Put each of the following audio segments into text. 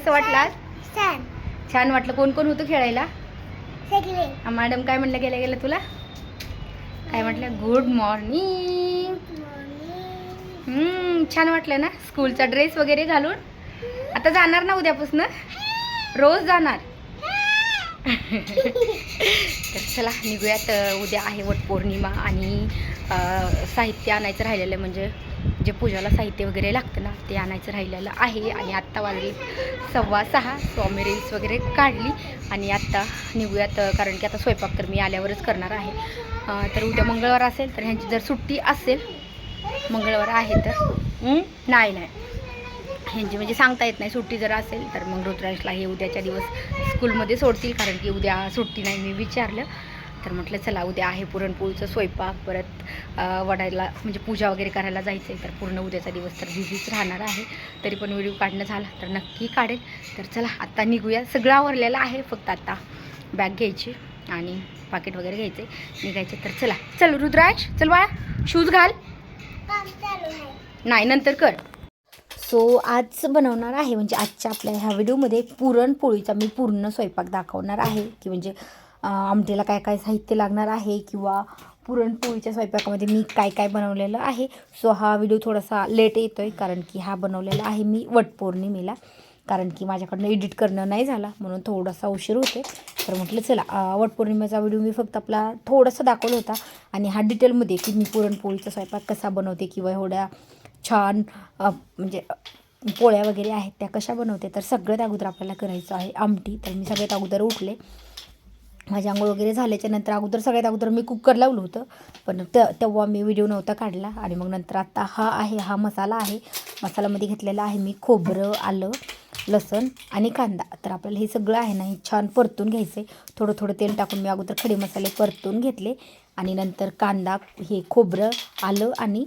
कसं वाटलं आज? छान. छान वाटलं. कोण कोण होतं खेळायला? सगळे. मॅडम काय म्हणलं गेल्या गेलं तुला? काय म्हटलं? Good morning. हम्म, छान वाटलं ना? स्कूलचा ड्रेस वगैरे घालून? आता जाणार ना उद्यापासून? रोज जाणार. तर चला निघूयात उद्या आहे वटपौर्णिमा आणि साहित्य आणायचं राहिलेलं म्हणजे जे पूजाला साहित्य वगैरे लागतं ना ते आणायचं राहिलेलं आहे. आणि आत्ता वाजले सव्वा सहा. सो आम्ही रील्स वगैरे काढली. आणि आत्ता निघूयात कारण की आता स्वयंपाक तर मी आल्यावरच करणार आहे. तर उद्या मंगळवार असेल तर ह्यांची जर सुट्टी असेल मंगळवार आहे तर? नाही नाही. ह्यांची म्हणजे सांगता येत नाही सुट्टी जर असेल तर मग ऋतुराजला हे उद्याच्या दिवस स्कूलमध्ये सोडतील कारण की उद्या सुट्टी नाही मी विचारलं. तर म्हटलं चला उद्या आहे पुरणपोळीचं स्वयंपाक परत वडायला म्हणजे पूजा वगैरे करायला जायचं आहे तर पूर्ण उद्याचा दिवस तर बिझीच राहणार आहे तरी पण व्हिडिओ काढणं झाला तर नक्की काढेल. तर चला आत्ता निघूया. सगळं आवरलेलं आहे फक्त आत्ता बॅग घ्यायची आणि पाकिट वगैरे घ्यायचे निघायचे तर चला. चल रुद्राज चल बाळा शूज घाल. नाही नंतर कर. सो आज बनवणार आहे म्हणजे आजच्या आपल्या ह्या व्हिडिओमध्ये पुरणपोळीचा मी पूर्ण स्वयंपाक दाखवणार आहे की म्हणजे आमटीला काय काय साहित्य लागणार आहे किंवा पुरणपोळीच्या स्वयंपाकामध्ये मी काय काय बनवलेलं आहे. सो हा व्हिडिओ थोडासा लेट येतो आहे कारण की हा बनवलेला आहे मी वटपौर्णिमेला. कारण की माझ्याकडनं एडिट करणं नाही झाला म्हणून थोडासा उशीर होते तर म्हटलं चला वटपौर्णिमेचा व्हिडिओ मी फक्त आपला थोडासा दाखवला होता आणि हा डिटेलमध्ये की मी पुरणपोळीचा स्वयंपाक कसा बनवते किंवा एवढ्या छान म्हणजे पोळ्या वगैरे आहेत त्या कशा बनवते. तर सगळ्यात अगोदर आपल्याला करायचं आहे आमटी. तर मी सगळ्यात अगोदर उठले. माझी आंघोळ वगैरे झाल्याच्यानंतर अगोदर सगळ्यात अगोदर मी कुकर लावलं होतं. पण ते तेव्हा मी व्हिडिओ नव्हता काढला आणि मग नंतर आता हा आहे हा मसाला आहे. मसाल्यामध्ये घेतलेला आहे मी खोबरं आलं लसण आणि कांदा. तर आपल्याला हे सगळं आहे ना हे छान परतून घ्यायचं आहे थोडं थोडं तेल टाकून मी अगोदर खडे मसाले परतून घेतले आणि नंतर कांदा हे खोबरं आलं आणि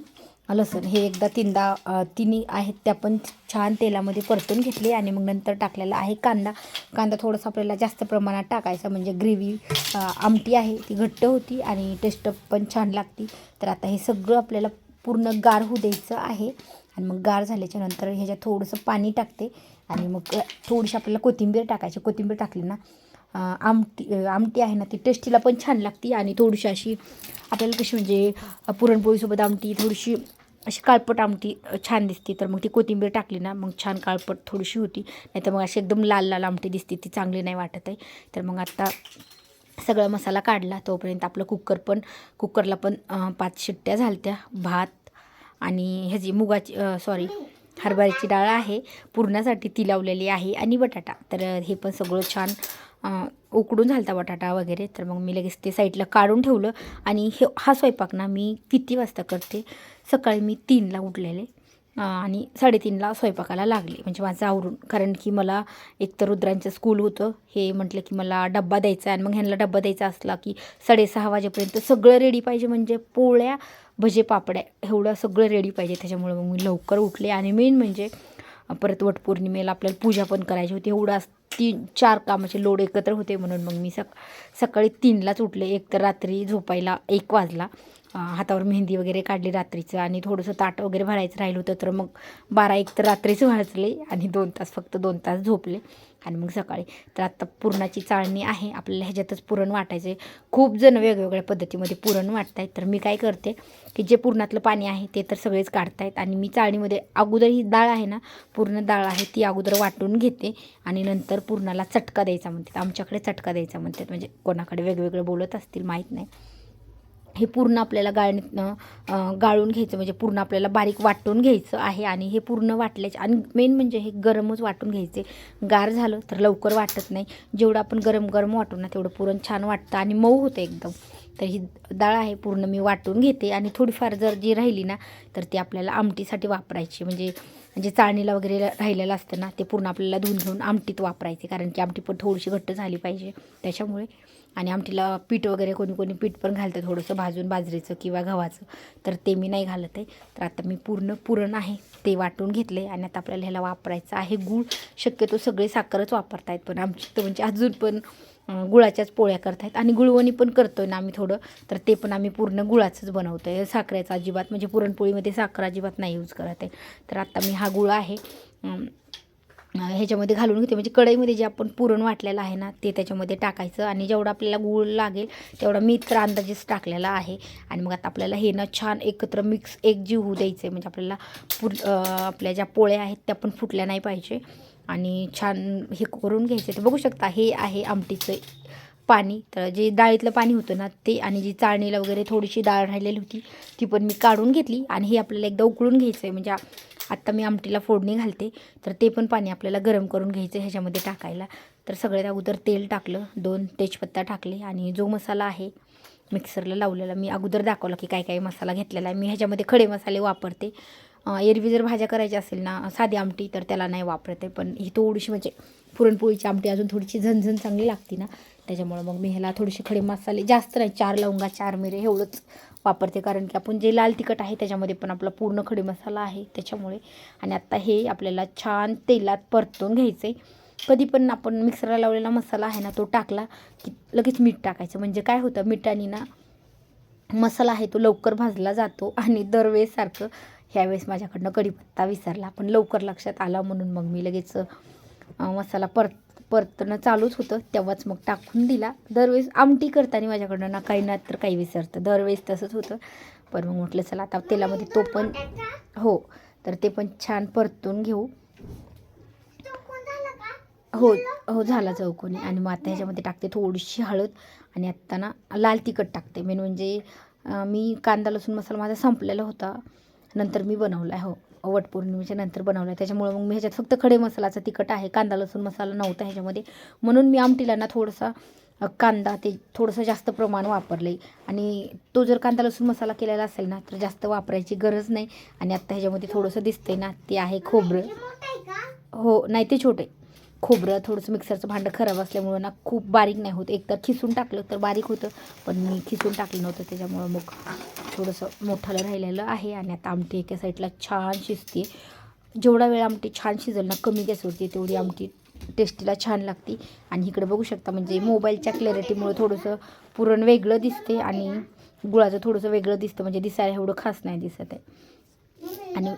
लसूण हे एकदा तीनदा तिन्ही आहेत त्या पण छान तेलामध्ये परतून घेतले आणि मग नंतर टाकलेला आहे कांदा. कांदा थोडासा आपल्याला जास्त प्रमाणात टाकायचा म्हणजे ग्रेव्ही आमटी आहे ती घट्ट होती आणि टेस्ट पण छान लागती. तर आता हे सगळं आपल्याला पूर्ण गार होऊ द्यायचं आहे आणि मग गार झाल्याच्यानंतर ह्याच्यात थोडंसं पाणी टाकते आणि मग थोडीशी आपल्याला कोथिंबीर टाकायची. कोथिंबीर टाकली ना आमटी आमटी आहे ना ती टेस्टीला पण छान लागते आणि थोडीशी अशी आपल्याला कशी म्हणजे पुरणपोळीसोबत आमटी थोडीशी अशी काळपट आमटी छान दिसते. तर मग ती कोथिंबीर टाकली ना मग छान काळपट थोडीशी होती. नाही तर मग अशी एकदम लाल लाल आमटी दिसते. ती चांगली नाही वाटत आहे. तर मग आत्ता सगळा मसाला काढला. तोपर्यंत आपलं कुकर पण कुकरला पण पाच शिट्ट्या झालत्या. भात आणि ह्याची मुगाची सॉरी हरभऱ्याची डाळ आहे. पुरणासाठी ती लावलेली आहे. आणि बटाटा. तर हे पण सगळं छान उकडून झालता बटाटा वगैरे तर मग मी लगेच ते साईडला काढून ठेवलं आणि हे हा स्वयंपाक ना मी किती वाजता करते? सकाळी मी तीनला उठलेले आणि साडेतीनला स्वयंपाकाला लागले. म्हणजे माझं आवरून कारण की मला एक तर रुद्रांचं स्कूल होतं हे म्हटलं की मला डब्बा द्यायचा आहे आणि मग ह्यांना डब्बा द्यायचा असला की साडेसहा वाजेपर्यंत सगळं रेडी पाहिजे म्हणजे पोळ्या भजे पापड्या एवढं सगळं रेडी पाहिजे. त्याच्यामुळे मग मी लवकर उठले आणि मेन म्हणजे परत वटपौर्णिमेला आपल्याला पूजा पण करायची होती. एवढं तीन चार कामाचे लोड एकत्र होते म्हणून मग मी सक सकाळी तीनलाच उठले. एक तर रात्री झोपायला एक वाजला. हातावर मेहंदी वगैरे काढली रात्रीचं आणि थोडंसं ताट वगैरे भरायचं राहिलं होतं तर मग बारा एक तर रात्रीच वाजले आणि दोन तास फक्त दोन तास झोपले. आणि मग सकाळी. तर आत्ता पुरणाची चाळणी आहे. आपल्याला ह्याच्यातच पुरण वाटायचं आहे खूप जण वेगवेगळ्या पद्धतीमध्ये पुरण वाटत आहेत तर मी काय करते की जे पुरणातलं पाणी आहे ते तर सगळेच काढतायत. आणि मी चाळणीमध्ये अगोदर ही डाळ आहे ना पूर्ण डाळ आहे ती अगोदर वाटून घेते. आणि नंतर पुरणाला चटका द्यायचा म्हणतात. आमच्याकडे चटका द्यायचा म्हणतात. म्हणजे कोणाकडे वेगवेगळं बोलत असतील माहीत नाही. हे पूर्ण आपल्याला गाळणीतनं गाळून घ्यायचं म्हणजे पूर्ण आपल्याला बारीक वाटून घ्यायचं आहे आणि हे पूर्ण वाटल्याचे आणि मेन म्हणजे हे गरमच वाटून घ्यायचे. गार झालं तर लवकर वाटत नाही. जेवढं आपण गरम गरम वाटू ना तेवढं पुरण छान वाटतं आणि मऊ होतं एकदम. तर ही डाळ आहे पूर्ण मी वाटून घेते आणि थोडीफार जर जी राहिली ना तर ती आपल्याला आमटीसाठी वापरायची. म्हणजे म्हणजे चाळणीला वगैरे राहिलेलं असतं ना ते पूर्ण आपल्याला धुवून घेऊन आमटीत वापरायचे. कारण की आमटी पण थोडीशी घट्ट झाली पाहिजे. त्याच्यामुळे आणि आमटीला पीठ वगैरे कोणी कोणी पीठ पण घालतं थोडंसं भाजून बाजरीचं किंवा गव्हाचं. तर ते मी नाही घालत आहे. तर आता मी पूर्ण पुरण आहे ते वाटून घेतले आणि आता आपल्याला ह्याला वापरायचं आहे गूळ. शक्यतो सगळे साखरच वापरतायत पण आमची तर म्हणजे अजून पण गुळाच्याच पोळ्या करतायत. आणि गुळवणी पण करतो आहे ना आम्ही थोडं. तर ते पण आम्ही पूर्ण गुळाचंच बनवतो आहे साखरेचं अजिबात म्हणजे पुरणपोळीमध्ये साखर अजिबात नाही यूज करत आहे. तर आता मी हा गुळ आहे. ह्याच्यामध्ये घालून घेते. म्हणजे कढईमध्ये जे आपण पुरण वाटलेलं आहे ना ते त्याच्यामध्ये टाकायचं. आणि जेवढा आपल्याला गूळ लागेल तेवढा मी तर अंदाजेच टाकलेला आहे. आणि मग आता आपल्याला हे ना छान एकत्र मिक्स एकजीव होऊ द्यायचं आहे म्हणजे आपल्याला पुर आपल्या ज्या पोळ्या आहेत त्या पण फुटल्या नाही पाहिजे. आणि छान हे करून घ्यायचे. तर बघू शकता हे आहे आमटीचं पाणी. तर जे डाळीतलं पाणी होतं ना ते आणि जी चाळणीला वगैरे थोडीशी डाळ राहिलेली होती ती पण मी काढून घेतली. आणि हे आपल्याला एकदा उकळून घ्यायचं आहे म्हणजे आत्ता मी आमटीला फोडणी घालते तर ते पण पाणी आपल्याला गरम करून घ्यायचं ह्याच्यामध्ये टाकायला. तर सगळ्यात अगोदर तेल टाकलं दोन तेजपत्ता टाकले आणि जो मसाला आहे मिक्सरला लावलेला मी अगोदर दाखवलं की काय काय मसाला घेतलेला आहे. मी ह्याच्यामध्ये खडे मसाले वापरते. एरवी जर भाज्या करायच्या असेल ना साधी आमटी तर त्याला नाही वापरते पण ही थोडीशी म्हणजे पुरणपोळीची आमटी अजून थोडीशी झणझण चांगली लागते ना त्याच्यामुळं मग मी ह्याला थोडेसे खडे मसाले जास्त नाही चार लवंगा चार मिरे एवढंच वापरते. कारण की आपण जे लाल तिखट आहे त्याच्यामध्ये पण आपला पूर्ण खडी मसाला आहे त्याच्यामुळे. आणि आत्ता हे आपल्याला छान तेलात परतून घ्यायचं आहे कधी पण आपण मिक्सरला लावलेला मसाला आहे ना तो टाकला की लगेच मीठ टाकायचं. म्हणजे काय होतं मिठाने ना मसाला आहे तो लवकर भाजला जातो आणि दरवेळेसारखं ह्यावेळेस माझ्याकडनं कढीपत्ता विसरला. पण लवकर लक्षात आला म्हणून मग मी लगेच मसाला परत परतणं चालूच होतं तेव्हाच मग टाकून दिला. दरवेळेस आमटी करताना माझ्याकडनं ना काही ना तर काही विसरतं. दरवेळेस तसंच होतं. पण मग म्हटलं चला आता तेलामध्ये तो पण हो तर ते पण छान परतून घेऊ. हो हो झाला चौकोनी. आणि मग आता ह्याच्यामध्ये टाकते थोडीशी हळद आणि आत्ता ना लाल तिखट टाकते. मेन म्हणजे मी कांदा लसूण मसाला माझा संपलेला होता. नंतर मी बनवला आहे हो. वटपौर्णिमेच्या नंतर बनवलं आहे त्याच्यामुळं मग मी ह्याच्यात फक्त खडे मसालाचा तिखट आहे कांदा लसूण मसाला नव्हता ह्याच्यामध्ये. म्हणून मी आमटीला ना थोडासा कांदा ते थोडंसं जास्त प्रमाण वापरलं आहे आणि तो जर कांदा लसूण मसाला केलेला असेल ना तर जास्त वापरायची गरज नाही. आणि आत्ता ह्याच्यामध्ये थोडंसं दिसतंय ना ते आहे खोबरं. हो नाही ते छोटे खोबरं थोडंसं मिक्सरचं भांडं खराब असल्यामुळं ना खूप बारीक नाही होत. एकतर खिसून टाकलं तर बारीक होतं पण मी खिसून टाकलं नव्हतं. त्याच्यामुळं मग थोडंसं मोठालं राहिलेलं आहे आणि आता आमटी एका साईडला छान शिजते. जेवढा वेळ आमटी छान शिजेल ना कमी गॅसवरती तेवढी आमटी टेस्टीला छान लागते. आणि इकडे बघू शकता म्हणजे मोबाईलच्या क्लॅरिटीमुळं थोडंसं पुरण वेगळं दिसते आणि गुळाचं थोडंसं वेगळं दिसतं. म्हणजे दिसायला एवढं खास नाही दिसत आहे. आणि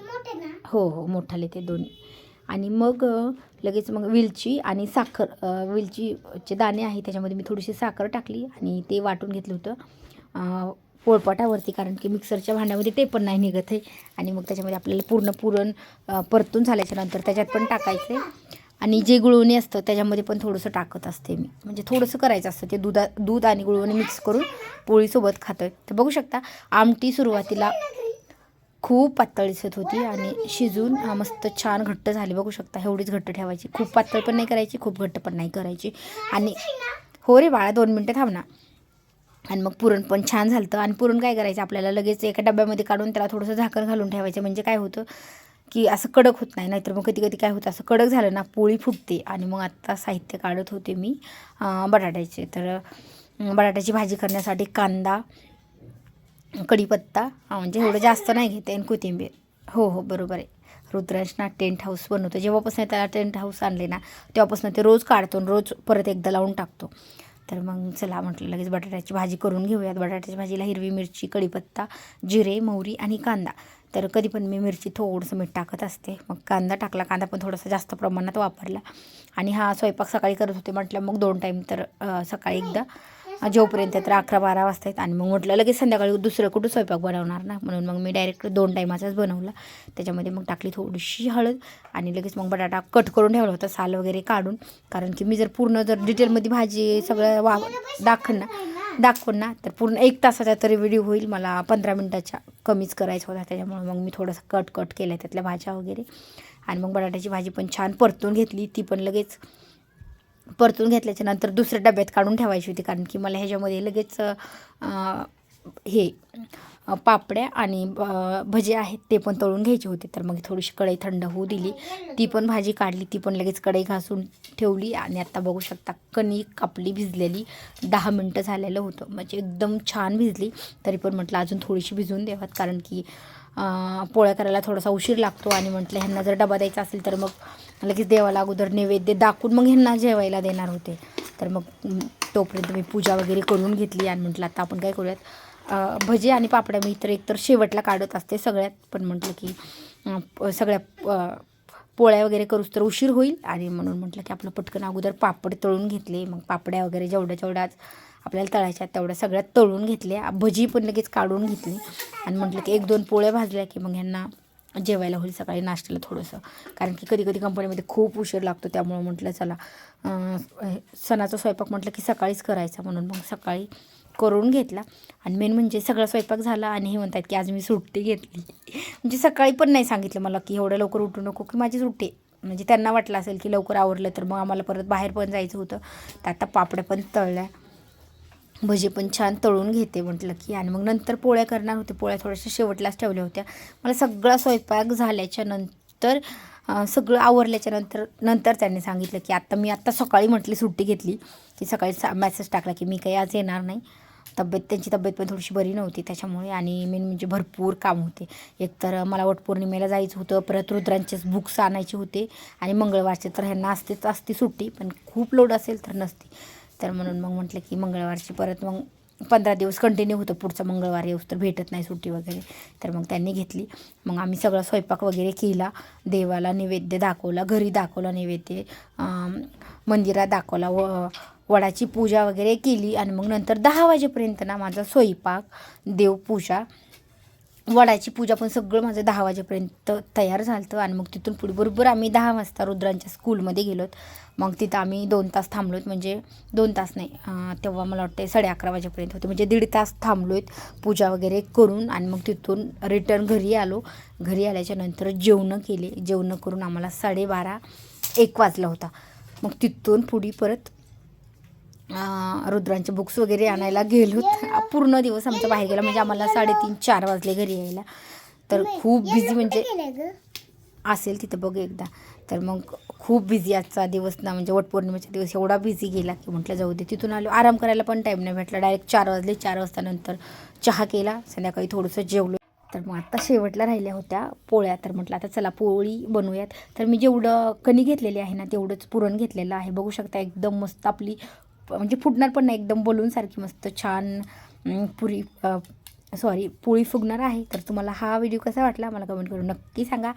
हो हो मोठाले ते दोन्ही. आणि मग लगेच मग वेलची आणि साखर वेलचीचे दाणे आहे त्याच्यामध्ये मी थोडीशी साखर टाकली आणि ते वाटून घेतलं होतं. पोळपाटावरती कारण की मिक्सरच्या भांड्यामध्ये ते पण नाही निघत आहे. आणि मग त्याच्यामध्ये आपल्याला पूर्ण पुरण परतून झाल्याच्यानंतर त्याच्यात पण टाकायचं आहे आणि जे गुळवणी असतं त्याच्यामध्ये पण थोडंसं टाकत असते मी. म्हणजे थोडंसं करायचं असतं ते दुधा दूध आणि गुळवणी मिक्स करून पोळीसोबत खातं तर बघू शकता आमटी सुरुवातीला खूप पातळ दिसत होती आणि शिजून मस्त छान घट्ट झाली बघू शकता एवढीच घट्ट ठेवायची. खूप पातळ पण नाही करायची खूप घट्ट पण नाही करायची. आणि हो रे बाळा दोन मिनटं थांब ना. आणि मग पुरण पण छान झालं आणि पुरण काय करायचं आपल्याला लगेच एका डब्यामध्ये काढून त्याला थोडंसं झाकण घालून ठेवायचं. म्हणजे काय होतं की असं कडक होत नाही नाहीतर मग कधी कधी काय होतं असं कडक झालं ना पोळी फुटते. आणि मग आत्ता साहित्य काढत होते मी बटाट्याचे. तर बटाट्याची भाजी करण्यासाठी कांदा कढीपत्ता. म्हणजे एवढं जास्त नाही घेते आणि कोथिंबीर. हो हो बरोबर आहे. रुद्रांश ना टेंट हाऊस बनवतो. जेव्हापासून त्याला टेंट हाऊस आणले ना तेव्हापासून ते रोज काढतो आणि रोज परत एकदा लावून टाकतो. तर मग चला म्हटलं लगेच बटाट्याची भाजी करून घेऊयात. बटाट्याची भाजीला हिरवी मिरची कढीपत्ता जिरे मोहरी आणि कांदा. तर कधी पण मी मिरची थोडंसं मीठ टाकत असते. मग कांदा टाकला कांदा पण थोडासा जास्त प्रमाणात वापरला. आणि हा स्वयंपाक सकाळी करत होते म्हटलं मग दोन टाईम तर सकाळी एकदा. जेवपर्यंत तर अकरा बारा वाजता आहेत. आणि मग म्हटलं लगेच संध्याकाळी दुसरं कुठं स्वयंपाक बनवणार ना? म्हणून मग मी डायरेक्ट दोन टायमाचाच बनवला. त्याच्यामध्ये मग टाकली थोडीशी हळद आणि लगेच मग बटाटा कट करून ठेवला होता साल वगैरे काढून. कारण की मी जर पूर्ण जर डिटेलमध्ये भाजी सगळं वा दाखवून ना दाखवून ना तर पूर्ण एक तासाचा तरी व्हिडिओ होईल. मला पंधरा मिनटाच्या कमीच करायचा होता. त्याच्यामुळे मग मी थोडंसं कट कट केलं त्यातल्या भाज्या वगैरे. आणि मग बटाट्याची भाजी पण छान परतून घेतली. ती पण लगेच परतून घेतल्याच्या नंतर दुसऱ्या डब्यात काढून ठेवायची होती. कारण की मला ह्याच्यामध्ये लगेच हे पापड्या आणि भजे आहेत ते पण तळून घ्यायचे होते. तर मग थोडीशी कढई थंड होऊ दिली. ती पण भाजी काढली. ती पण लगेच कढई घासून ठेवली. आणि आता बघू शकता कणिक कापली भिजलेली दहा मिनटं झालेलं होतं. म्हणजे एकदम छान भिजली. तरी पण म्हटलं अजून थोडीशी भिजवून द्यावात कारण की पोळ्या करायला थोडासा उशीर लागतो. आणि म्हटलं ह्यांना जर डबा द्यायचा असेल तर मग लगेच देवाला अगोदर नैवेद्य दाखवून मग ह्यांना जेवायला देणार होते. तर मग तोपर्यंत मी पूजा वगैरे करून घेतली आणि म्हटलं आता आपण काय करूयात? भजे आणि पापड्या मी तर एकतर शेवटला काढत असते सगळ्यात पण म्हटलं की सगळ्या पोळ्या वगैरे करूच तर उशीर होईल. आणि म्हणून म्हटलं की आपलं पटकन अगोदर पापड तळून घेतले. मग पापड्या वगैरे जेवढ्या जेवढ्याच आपल्याला तळायच्या तेवढ्या सगळ्यात तळून घेतल्या. भजी पण लगेच काढून घेतली. आणि म्हटलं की एक दोन पोळ्या भाजल्या की मग ह्यांना जेवायला होईल सकाळी नाश्त्याला थोडंसं. कारण की कधी कधी कंपनीमध्ये खूप उशीर लागतो त्यामुळं म्हटलं चला सणाचा स्वयंपाक म्हटलं की सकाळीच करायचा म्हणून मग सकाळी करून घेतला. आणि मेन म्हणजे सगळा स्वयंपाक झाला आणि हे म्हणतात की आज मी सुट्टी घेतली. म्हणजे सकाळी पण नाही सांगितलं मला की एवढं लवकर उठू नको की माझी सुट्टी म्हणजे त्यांना वाटलं असेल की लवकर आवरलं तर मग आम्हाला परत बाहेर पण जायचं होतं. तर आता पापड्या पण तळल्या. भजी पण छान तळून घेते म्हटलं की. आणि मग नंतर पोळ्या करणार होते. पोळ्या थोड्याशा शेवटलाच ठेवल्या होत्या. मला सगळा स्वयंपाक झाल्याच्यानंतर सगळं आवरल्याच्या नंतर नंतर त्यांनी सांगितलं की आत्ता मी आत्ता सकाळी म्हटली सुट्टी घेतली. की सकाळी सा मेसेज टाकला की मी काही आज येणार नाही. तब्येत त्यांची तब्येत पण थोडीशी बरी नव्हती त्याच्यामुळे आणि मेन म्हणजे भरपूर काम होते. एकतर मला वटपौर्णिमेला जायचं होतं. परत रुद्रांचेच बुक्स आणायचे होते. आणि मंगळवारचे तर ह्यांना असतेच असते सुट्टी. पण खूप लोड असेल तर नसती. तर म्हणून मग म्हटलं की मंगळवारची परत मग पंधरा दिवस कंटिन्यू होतं. पुढचा मंगळवार येऊस तर भेटत नाही सुट्टी वगैरे. तर मग त्यांनी घेतली. मग आम्ही सगळा स्वयंपाक वगैरे केला. देवाला नैवेद्य दाखवला. घरी दाखवला नैवेद्य. मंदिरात दाखवला. व वडाची पूजा वगैरे केली. आणि मग नंतर दहा वाजेपर्यंत ना माझा स्वयंपाक देवपूजा वडाची पूजा पण सगळं माझं दहा वाजेपर्यंत तयार झालं होतं आणि मग तिथून पुढे बरोबर आम्ही दहा वाजता रुद्रांच्या स्कूलमध्ये गेलोत. मग तिथं आम्ही दोन तास थांबलोत. म्हणजे दोन तास नाही तेव्हा मला वाटते साडे अकरा वाजेपर्यंत होते. म्हणजे दीड तास थांबलोत पूजा वगैरे करून आणि मग तिथून रिटर्न घरी आलो. घरी आल्याच्यानंतर जेवणं केले. जेवणं करून आम्हाला साडेबारा एक वाजला होता. मग तिथून पुढे परत रुद्रांचे बुक्स वगैरे आणायला गेलो पूर्ण दिवस आमचा बाहेर गेला. म्हणजे आम्हाला साडेतीन चार वाजले घरी यायला. तर खूप बिझी म्हणजे असेल तिथं बघ एकदा. तर मग खूप बिझी आजचा दिवस ना म्हणजे वटपौर्णिमेचा दिवस एवढा बिझी गेला की म्हटलं जाऊ दे. तिथून आलो. आराम करायला पण टाईम नाही भेटला. डायरेक्ट चार वाजले. चार वाजता नंतर चहा केला. संध्याकाळी थोडंसं जेवलो. तर मग आता शेवटला राहिल्या होत्या पोळ्या. तर म्हटलं आता चला पोळी बनवूयात. तर मी जेवढं कणी घेतलेली आहे ना तेवढंच पुरण घेतलेलं आहे. बघू शकता एकदम मस्त आपली म्हणजे फुटणार पण नाही एकदम बलूनसारखी मस्त छान पुरी सॉरी पोळी फुगणार आहे. तर तुम्हाला हा व्हिडिओ कसा वाटला मला कमेंट करून नक्की सांगा.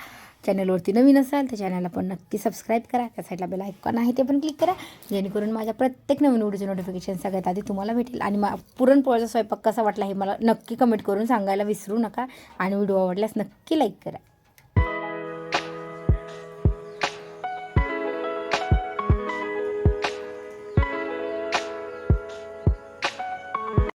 चॅनलवरती नवीन असाल तर चॅनलला पण नक्की सबस्क्राईब करा. त्या साईडला बेल ऐकॉन आहे ते पण क्लिक करा. जेणेकरून माझ्या प्रत्येक नवीन व्हिडिओचे नोटिफिकेशन सगळ्यात आधी तुम्हाला भेटेल. आणि मा पुरणपोळ्याचा स्वयंपाक कसा वाटला हे मला नक्की कमेंट करून सांगायला विसरू नका. आणि व्हिडिओ आवडल्यास नक्की लाईक करा.